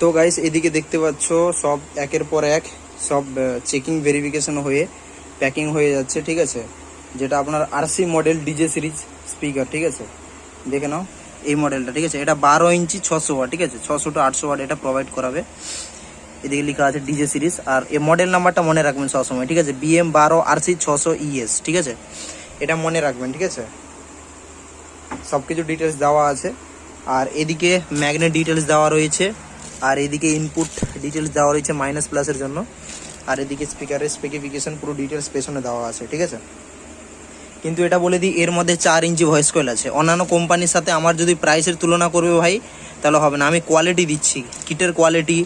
তো গাইস এদিকে দেখতে পাচ্ছ, সব একের পর এক, সব চেকিং ভেরিফিকেশন হয়ে প্যাকিং হয়ে যাচ্ছে, ঠিক আছে? যেটা আপনার RC model DJ series speaker ঠিক আছে? দেখে নাও এই মডেলটা ঠিক আছে? এটা বারো ইঞ্চি ছশো ওয়াট, ঠিক আছে? ছশো টু আটশো ওয়াট এটা প্রোভাইড করাবে। এদিকে লেখা আছে ডিজে সিরিজ আর এই মডেল নাম্বারটা মনে রাখবেন সবসময়, ঠিক আছে? বিএম বারো আরসি ছশো ইএস ঠিক আছে? এটা মনে রাখবেন, ঠিক আছে? সব কিছু ডিটেলস দেওয়া আছে। আর এদিকে ম্যাগনেট ডিটেলস দেওয়া রয়েছে। আর এদিকে ইনপুট ডিটেলস দেওয়া রয়েছে মাইনাস প্লাসের জন্য। আর এদিকে স্পিকারের স্পেসিফিকেশন পুরো ডিটেলস পেছনে দেওয়া আছে, ঠিক আছে? কিন্তু এটা বলে দিই, এর মধ্যে চার ইঞ্চি ভয়েস কয়েল আছে। অন্যান্য কোম্পানির সাথে আমার যদি প্রাইসের তুলনা করবে ভাই, তাহলে হবে না। আমি কোয়ালিটি দিচ্ছি, কিটের কোয়ালিটি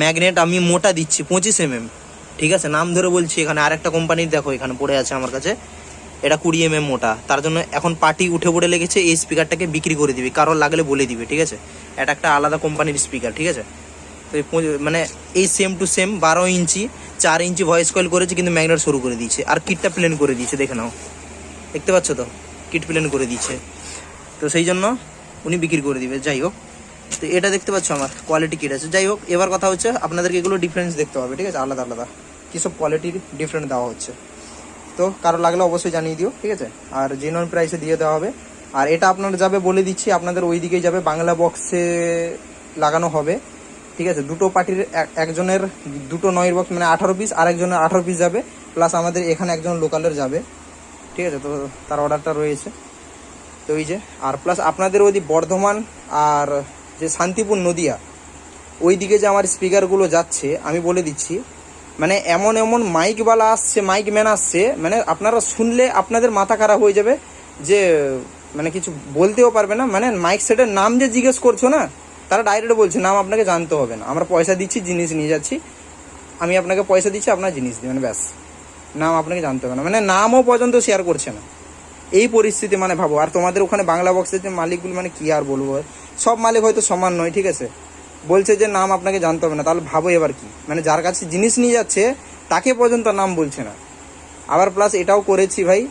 ম্যাগনেট আমি মোটা দিচ্ছি, পঁচিশ এম ঠিক আছে? নাম ধরে বলছি এখানে আরেকটা কোম্পানির দেখো এখানে পড়ে আছে আমার কাছে। এটা কুড়ি এম এম মোটা। তার জন্য এখন পার্টি উঠে পড়ে লেগেছে, এই স্পিকারটাকে বিক্রি করে দিবে। কারোর লাগলে বলে দিবে, ঠিক আছে? এটা একটা আলাদা কোম্পানির স্পিকার ঠিক আছে? তো মানে এই সেম টু সেম বারো ইঞ্চি, চার ইঞ্চি ভয়েস কয়েল করেছে, কিন্তু ম্যাগনেট শুরু করে দিয়েছে। আর কিটটা প্লেন করে দিয়েছে, দেখে নাও। দেখতে পাচ্ছ তো? কিট প্লেন করে দিয়েছে। তো সেই জন্য উনি বিক্রি করে দিবে, যাই হোক। তো এটা দেখতে পাচ্ছ আমার কোয়ালিটি কিট আছে। যাই হোক, এবার কথা হচ্ছে, আপনাদেরকে এগুলো ডিফারেন্স দেখতে হবে, ঠিক আছে? আলাদা আলাদা। কী সব কোয়ালিটির ডিফারেন্ট দেওয়া হচ্ছে। তো কারও লাগলে অবশ্যই জানিয়ে দিও, ঠিক আছে? আর জেনুইন প্রাইসে দিয়ে দেওয়া হবে। আর এটা আপনার যাবে বলে দিচ্ছি, আপনাদের ওই দিকেই যাবে, বাংলা বক্সে লাগানো হবে, ঠিক আছে? দুটো পার্টির এক- একজনের দুটো নয়ের বক্স মানে আঠারো পিস আর একজনের আঠারো পিস যাবে প্লাস আমাদের এখানে একজন লোকালের যাবে, ঠিক আছে? তো তার অর্ডারটা রয়েছে। তো এই যে, আর প্লাস আপনাদের ওই বর্ধমান আর যে শান্তিপুর নদিয়া, ওই দিকে যে আমার স্পিকারগুলো যাচ্ছে, আমি বলে দিচ্ছি মানে এমন এমন মাইকওয়ালা আসছে মাইক ম্যান আসছে মানে আপনারা শুনলে আপনাদের মাথা খারাপ হয়ে যাবে যে মানে কিছু বলতেও পারবে না। মানে মাইক সেটের নাম যে জিজ্ঞেস করছ না, তারা ডাইরেক্ট বলছে, নাম আপনাকে জানতে হবে না। আমরা পয়সা দিচ্ছি, জিনিস নিয়ে যাচ্ছি। আমি আপনাকে পয়সা দিচ্ছি, আপনার জিনিস দিবেন, ব্যাস। নাম আপনাকে জানতে হবে না। মানে নামও পর্যন্ত শেয়ার করছে না। এই পরিস্থিতি মানে ভাবো। আর তোমাদের ওখানে বাংলা বক্সের যে মালিকগুলো মানে কি আর বলব? সব মালিক হয়তো সমান নয়, ঠিক আছে? বলছে যে, নাম আপনাকে জানতে হবে না। তাহলে ভাবো এবার কি। মানে যার কাছে জিনিস নিয়ে যাচ্ছে, তাকে পর্যন্ত নাম বলছে না। আবার প্লাস এটাও করেছি ভাই।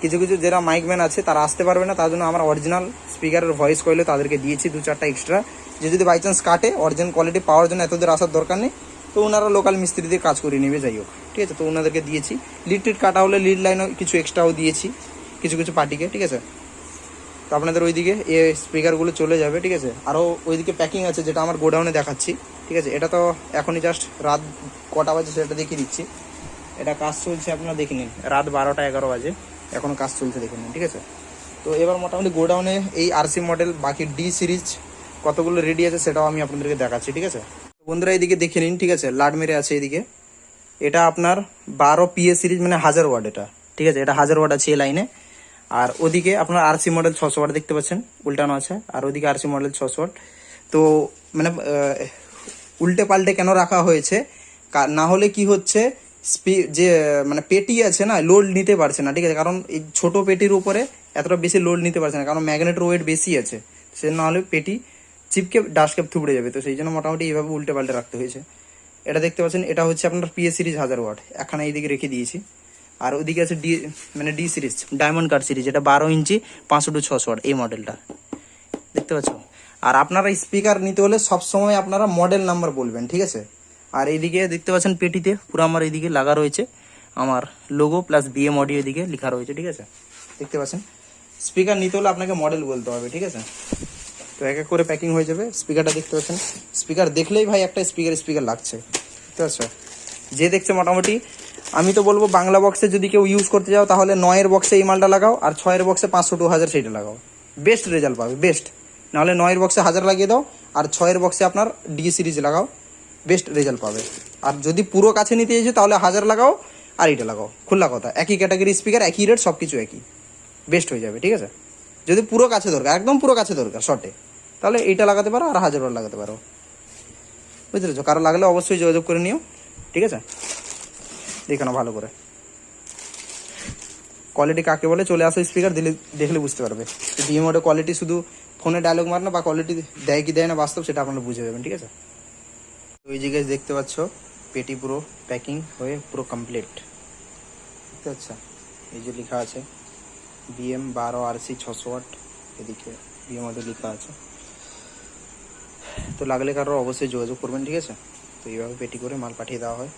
কিছু কিছু যারা মাইকম্যান আছে, তারা আসতে পারবে না। তার জন্য আমরা অরিজিনাল স্পিকারের ভয়েস কইলে তাদেরকে দিয়েছি দু চারটা এক্সট্রা যে যদি বাই চান্স কাটে অরিজিনাল কোয়ালিটি পাওয়ার জন্য এতদের আসার দরকার নেই। তো ওনারা লোকাল মিস্ত্রি দিয়ে কাজ করে নেবে, যাই হোক। ঠিক আছে? তো ওনাদেরকে দিয়েছি। লিড টিড কাটা হলে লিড লাইনও কিছু এক্সট্রাও দিয়েছি। কিছু কিছু পার্টিকে ঠিক আছে? তো আপনাদের ওইদিকে এ স্পিকারগুলো চলে যাবে, ঠিক আছে? আরও ওইদিকে প্যাকিং আছে যেটা আমার গোডাউনে দেখাচ্ছি, ঠিক আছে? এটা তো এখনই জাস্ট রাত কটা বাজে সেটা দেখিয়ে দিচ্ছি। এটা কাজ চলছে আপনারা দেখে নিন। রাত বারোটা এগারো বাজে। এখনও কাজ চলছে দেখে নিন, ঠিক আছে? তো এবার মোটামুটি গোডাউনে এই আরসি মডেল বাকি ডি সিরিজ কতগুলো রেডি আছে সেটাও আমি আপনাদেরকে দেখাচ্ছি, ঠিক আছে? বন্ধুরা এইদিকে দেখে নিন, ঠিক আছে? লাড মেরে আছে এইদিকে এটা আপনার বারো পিএ সিরিজ মানে হাজার ওয়াট এটা, ঠিক আছে? এটা হাজার ওয়াট আছে এই লাইনে আর ওদিকে আপনার আরসি মডেল ছশো ওয়াট দেখতে পাচ্ছেন, উল্টানো আছে, আর ওদিকে আরসি মডেল ছশো ওয়াট তো মানে উল্টে পাল্টে কেন রাখা হয়েছে? না হলে কি হচ্ছে? যে মানে পেটি আছে না লোড নিতে পারছে না, ঠিক আছে? কারণ এই ছোটো পেটির উপরে এতটা বেশি লোড নিতে পারছে না, কারণ ম্যাগনেটের ওয়েট বেশি আছে। সে না হলে পেটি চিপকে ডাস্টকেপ থুবড়ে যাবে। তো সেই জন্য মোটামুটি এইভাবে উল্টে পাল্টে রাখতে হয়েছে। এটা দেখতে পাচ্ছেন, এটা হচ্ছে আপনার পিএ সিরিজ হাজার ওয়াট এখানে এইদিকে রেখে দিয়েছি। আর ওদিকে আছে ডি মানে D series diamond card series এটা বারো ইঞ্চি, পাঁচশো টু ছশো এই মডেলটা দেখতে পাচ্ছ? আর আপনারা স্পিকার নিতে হলে সবসময় আপনারা মডেল নাম্বার বলবেন, ঠিক আছে? আর এইদিকে দেখতে পাচ্ছেন পেটিতে, পুরো আমার এইদিকে লাগা রয়েছে। আমার লোগো প্লাস বিএম অডিও এদিকে লেখা রয়েছে, ঠিক আছে? দেখতে পাচ্ছেন? স্পিকার নিতে হলে আপনাকে মডেল বলতে হবে, ঠিক আছে? তো এক এক করে প্যাকিং হয়ে যাবে। স্পিকারটা দেখতে পাচ্ছেন? স্পিকার দেখলেই ভাই একটা স্পিকার স্পিকার লাগছে। ঠিক আছে যে দেখছে মোটামুটি আমি তো বলব বাংলা বক্সে যদি কেউ ইউজ করতে যাও তাহলে নয়ের বক্সে এই মালটা লাগাও, আর ছয়ের বক্সে পাঁচশো টু হাজার সেইটা লাগাও। বেস্ট রেজাল্ট পাবে বেস্ট নাহলে নয়ের বক্সে হাজার লাগিয়ে দাও, আর ছয়ের বক্সে আপনার ডি সিরিজ লাগাও বেস্ট রেজাল্ট পাবে। আর যদি পুরো কাছে নিতে এসে, তাহলে হাজার লাগাও, আর এটা লাগাও। খোলা কথা, একই ক্যাটাগরি স্পিকার একই রেট সব কিছু একই। বেস্ট হয়ে যাবে, ঠিক আছে? যদি পুরো কাছে দরকার, একদম পুরো কাছে দরকার শর্টে তাহলে এইটা লাগাতে পারো, আর হাজার লাগাতে পারো। বুঝতে পেরেছ? কারও লাগলে অবশ্যই যোগাযোগ করে নিও, ঠিক আছে? দেখে নাও ভালো করে। কোয়ালিটি কাকে বলে? চলে আসো স্পিকার দিলে দেখলে বুঝতে পারবে। ডিএমওডে কোয়ালিটি শুধু ফোনে ডায়লগ মার না, বা কোয়ালিটি দেয় কি দেয় না, বাস্তব সেটা আপনারা বুঝে যাবেন, ঠিক আছে? তো এই জায়গায় দেখতে পাচ্ছ, পেটি পুরো প্যাকিং হয়ে পুরো কমপ্লিট দেখতে পাচ্ছ এই যে লেখা আছে বিএম বারো আর সি ছশো ওয়াট এদিকে বিএমওডে লেখা আছে। তো লাগলে কারও অবশ্যই যোগাযোগ করবেন, ঠিক আছে? তো এইভাবে পেটি করে মাল পাঠিয়ে দেওয়া হয়।